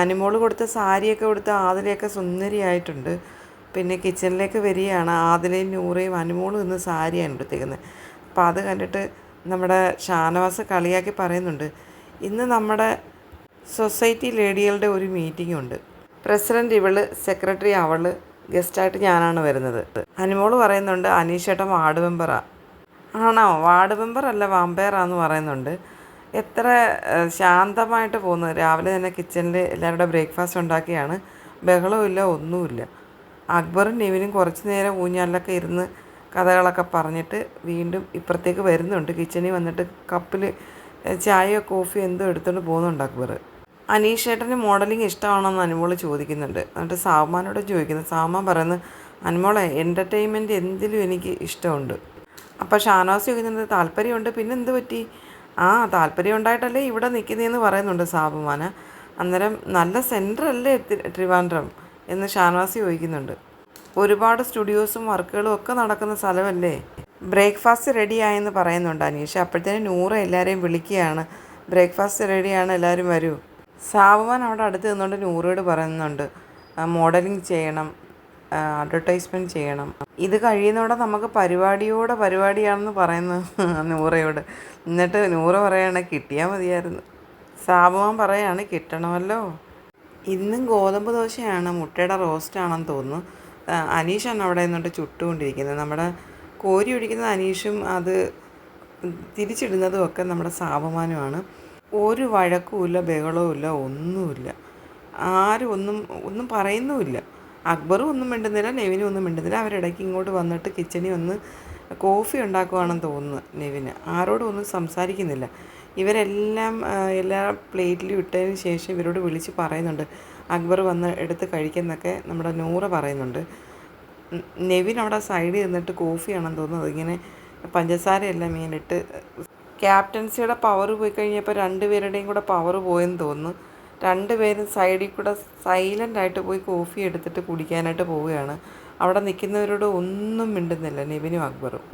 അനുമോൾ കൊടുത്ത സാരിയൊക്കെ കൊടുത്ത് ആതിലയൊക്കെ സുന്ദരിയായിട്ടുണ്ട്. പിന്നെ കിച്ചണിലേക്ക് വരികയാണ്. ആതിലയും നൂറയും അനുമോളും ഇന്ന് സാരിയാണ് എടുത്തേക്കുന്നത് അപ്പോൾ അത് കണ്ടിട്ട് നമ്മുടെ ഷാനവാസ് കളിയാക്കി പറയുന്നുണ്ട്. ഇന്ന് നമ്മുടെ സൊസൈറ്റി ലേഡികളുടെ ഒരു മീറ്റിംഗ് ഉണ്ട്. പ്രസിഡന്റ് ഇവൾ സെക്രട്ടറി അവൾ ഗസ്റ്റായിട്ട് ഞാനാണ് വരുന്നത്. അനുമോൾ പറയുന്നുണ്ട് അനീഷേട്ടൻ വാർഡ് മെമ്പറാണ് ആണോ? വാർഡ് മെമ്പർ അല്ല വാമ്പയറാന്ന് പറയുന്നുണ്ട്. എത്ര ശാന്തമായിട്ട് പോകുന്നത് രാവിലെ തന്നെ കിച്ചണിൽ എല്ലാവരുടെ ബ്രേക്ക്ഫാസ്റ്റ് ഉണ്ടാക്കിയാണ്. ബഹളമില്ല ഒന്നുമില്ല. അക്ബറും നിവിനും കുറച്ച് നേരം ഊഞ്ഞാലിലൊക്കെ ഇരുന്ന് കഥകളൊക്കെ പറഞ്ഞിട്ട് വീണ്ടും ഇപ്പുറത്തേക്ക് വരുന്നുണ്ട്. കിച്ചണിൽ വന്നിട്ട് കപ്പിൽ ചായയോ കോഫിയോ എന്തോ എടുത്തുകൊണ്ട് പോകുന്നുണ്ട് അക്ബർ അനീഷ് ചേട്ടന് മോഡലിംഗ് ഇഷ്ടമാണെന്ന് അനുമോൾ ചോദിക്കുന്നുണ്ട്. എന്നിട്ട് സാമാനോട് ചോദിക്കുന്നു. സാമാൻ പറയുന്നത് അനുമോളെ എന്റർടൈൻമെന്റ് എന്തിലും എനിക്ക് ഇഷ്ടമുണ്ട്. അപ്പോൾ ഷാനവാസ് ചോദിക്കുന്നത് താല്പര്യമുണ്ട്? പിന്നെ എന്ത് പറ്റി? ആ താല്പര്യം ഉണ്ടായിട്ടല്ലേ ഇവിടെ നിൽക്കുന്നതെന്ന് പറയുന്നുണ്ട് സാബുമാന. അന്നേരം നല്ല തി- ട്രിവാൻഡ്രം എന്ന് ഷാനവാസ് ചോദിക്കുന്നുണ്ട്. ഒരുപാട് സ്റ്റുഡിയോസും വർക്കുകളും ഒക്കെ നടക്കുന്ന സ്ഥലമല്ലേ? ബ്രേക്ക്ഫാസ്റ്റ് റെഡിയായെന്ന് പറയുന്നുണ്ട് അനീഷ്. അപ്പോഴത്തേനും നൂറ് എല്ലാവരെയും വിളിക്കുകയാണ്. ബ്രേക്ക്ഫാസ്റ്റ് റെഡിയാണ് എല്ലാവരും വരൂ. സാബുമാൻ അവിടെ അടുത്ത് നിന്നുകൊണ്ട് നൂറോട് പറയുന്നുണ്ട്. മോഡലിംഗ് ചെയ്യണം. അഡ്വർടൈസ്മെന്റ് ചെയ്യണം. ഇത് കഴിയുന്നതോടെ നമുക്ക് പരിപാടിയോടെ പരിപാടിയാണെന്ന് പറയുന്നു നൂറയോട്. എന്നിട്ട് നൂറ പറയാണ് കിട്ടിയാൽ മതിയായിരുന്നു. സാബുവാൻ പറയാണ് കിട്ടണമല്ലോ. ഇന്നും ഗോതമ്പ് ദോശയാണ് മുട്ടയുടെ റോസ്റ്റാണെന്ന് തോന്നുന്നു. അനീഷാണ് അവിടെ നിന്നിട്ട് ചുട്ടുകൊണ്ടിരിക്കുന്നത്. നമ്മുടെ കോരി ഒഴിക്കുന്ന അനീഷും അത് തിരിച്ചിടുന്നതും ഒക്കെ നമ്മുടെ സാബുമാനുമാണ്. ഒരു വഴക്കുമില്ല ബഹളവുമില്ല ഒന്നുമില്ല. ആരും ഒന്നും ഒന്നും പറയുന്നുമില്ല. അക്ബറും ഒന്നും മിണ്ടുന്നില്ല നെവിനും ഒന്നും മിണ്ടുന്നില്ല. അവരിടയ്ക്ക് ഇങ്ങോട്ട് വന്നിട്ട് കിച്ചണിൽ ഒന്ന് കോഫി ഉണ്ടാക്കുവാണെന്ന് തോന്നുന്നു നെവിന്. ആരോടും ഒന്നും സംസാരിക്കുന്നില്ല. ഇവരെല്ലാം എല്ലാ പ്ലേറ്റിലും ഇട്ടതിന് ശേഷം ഇവരോട് വിളിച്ച് പറയുന്നുണ്ട്. അക്ബർ വന്ന് എടുത്ത് കഴിക്കുന്നൊക്കെ നമ്മുടെ നൂറ പറയുന്നുണ്ട്. നെവിൻ അവിടെ സൈഡിൽ നിന്നിട്ട് കോഫിയാണെന്ന് തോന്നുന്നത് ഇങ്ങനെ പഞ്ചസാരയെല്ലാം ഇങ്ങനിട്ട് ക്യാപ്റ്റൻസിയുടെ പവർ പോയി കഴിഞ്ഞപ്പോൾ രണ്ടുപേരുടെയും കൂടെ പവർ പോയെന്ന് തോന്നുന്നു. രണ്ടുപേരും സൈഡിൽ കൂടെ സൈലന്റായിട്ട് പോയി കോഫി എടുത്തിട്ട് കുടിക്കാനായിട്ട് പോവുകയാണ്. അവിടെ നിൽക്കുന്നവരോട് ഒന്നും മിണ്ടുന്നില്ല നിവിനും അക്ബറും.